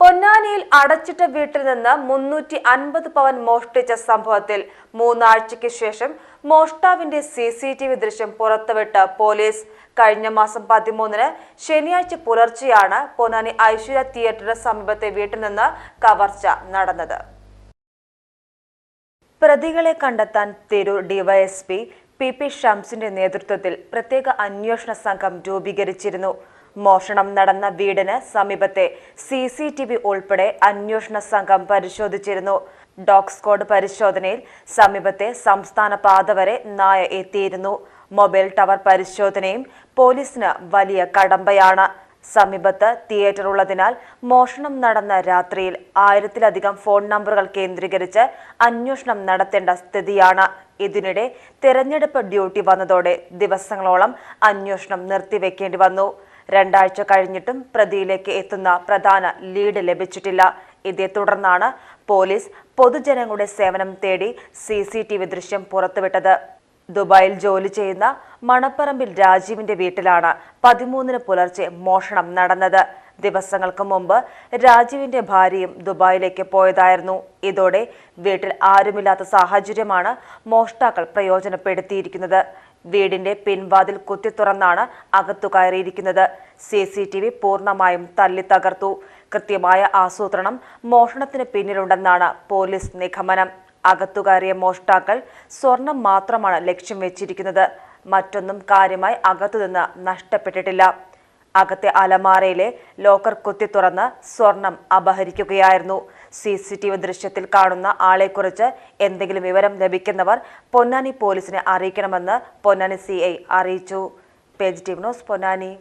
പൊന്നാനിയിൽ അടച്ചിട്ട വീട്ടിൽ നിന്ന് മുന്നൂറ്റി അൻപത് പവൻ മോഷ്ടിച്ച സംഭവത്തിൽ മൂന്നാഴ്ചയ്ക്ക് ശേഷം മോഷ്ടാവിന്റെ സി സി ടി വി ദൃശ്യം പുറത്തുവിട്ട പോലീസ്. കഴിഞ്ഞ മാസം പതിമൂന്നിന് ശനിയാഴ്ച പുലർച്ചെയാണ് പൊന്നാനി ഐശ്വര്യ തിയേറ്ററിന് സമീപത്തെ വീട്ടിൽ നിന്ന് കവർച്ച നടന്നത്. പ്രതികളെ കണ്ടെത്താൻ തിരൂർ ഡിവൈഎസ്പി പി പി ഷംസിന്റെ നേതൃത്വത്തിൽ പ്രത്യേക അന്വേഷണ സംഘം രൂപീകരിച്ചിരുന്നു. മോഷണം നടന്ന വീടിന് സമീപത്തെ സി സി ടി വി ഉൾപ്പെടെ അന്വേഷണ സംഘം പരിശോധിച്ചിരുന്നു. ഡോഗ് സ്ക്വാഡ് പരിശോധനയിൽ സമീപത്തെ സംസ്ഥാന പാത വരെ നായ എത്തിയിരുന്നു. മൊബൈൽ ടവർ പരിശോധനയും പോലീസിന് വലിയ കടമ്പയാണ്. സമീപത്ത് തിയേറ്റർ ഉള്ളതിനാൽ മോഷണം നടന്ന രാത്രിയിൽ ആയിരത്തിലധികം ഫോൺ നമ്പറുകൾ കേന്ദ്രീകരിച്ച് അന്വേഷണം നടത്തേണ്ട സ്ഥിതിയാണ്. ഇതിനിടെ തെരഞ്ഞെടുപ്പ് ഡ്യൂട്ടി വന്നതോടെ ദിവസങ്ങളോളം അന്വേഷണം നിർത്തിവെക്കേണ്ടി വന്നു. രണ്ടാഴ്ച കഴിഞ്ഞിട്ടും പ്രതിയിലേക്ക് എത്തുന്ന പ്രധാന ലീഡ് ലഭിച്ചിട്ടില്ല. ഇതേ തുടർന്നാണ് പോലീസ് പൊതുജനങ്ങളുടെ സേവനം തേടി സി സി ടി വി ദൃശ്യം പുറത്തുവിട്ടത്. ദുബായിൽ ജോലി ചെയ്യുന്ന മണപ്പറമ്പിൽ രാജീവിന്റെ വീട്ടിലാണ് പതിമൂന്നിന് പുലർച്ചെ മോഷണം നടന്നത്. ദിവസങ്ങൾക്ക് മുമ്പ് രാജീവിന്റെ ഭാര്യയും ദുബായിലേക്ക് പോയതായിരുന്നു. ഇതോടെ വീട്ടിൽ ആരുമില്ലാത്ത സാഹചര്യമാണ് മോഷ്ടാക്കൾ പ്രയോജനപ്പെടുത്തിയിരിക്കുന്നത്. വീടിന്റെ പിൻവാതിൽ കുത്തി തുറന്നാണ് അകത്തു കയറിയിരിക്കുന്നത്. സി സി ടി വി പൂർണമായും തല്ലി തകർത്തു. കൃത്യമായ ആസൂത്രണം മോഷണത്തിന് പിന്നിലുണ്ടെന്നാണ് പോലീസ് നിഗമനം. അകത്തു കയറിയ മോഷ്ടാക്കൾ സ്വർണം മാത്രമാണ് ലക്ഷ്യം വെച്ചിരിക്കുന്നത്. മറ്റൊന്നും കാര്യമായി അകത്തുനിന്ന് നഷ്ടപ്പെട്ടിട്ടില്ല. അകത്തെ അലമാരയിലെ ലോക്കർ കുത്തി തുറന്ന് സ്വർണം അപഹരിക്കുകയായിരുന്നു. സി സി ടി വി ദൃശ്യത്തിൽ കാണുന്ന ആളെക്കുറിച്ച് എന്തെങ്കിലും വിവരം ലഭിക്കുന്നവർ പൊന്നാനി പോലീസിനെ അറിയിക്കണമെന്ന് പൊന്നാനി സി ഐ അറിയിച്ചു. Page team news Ponnani.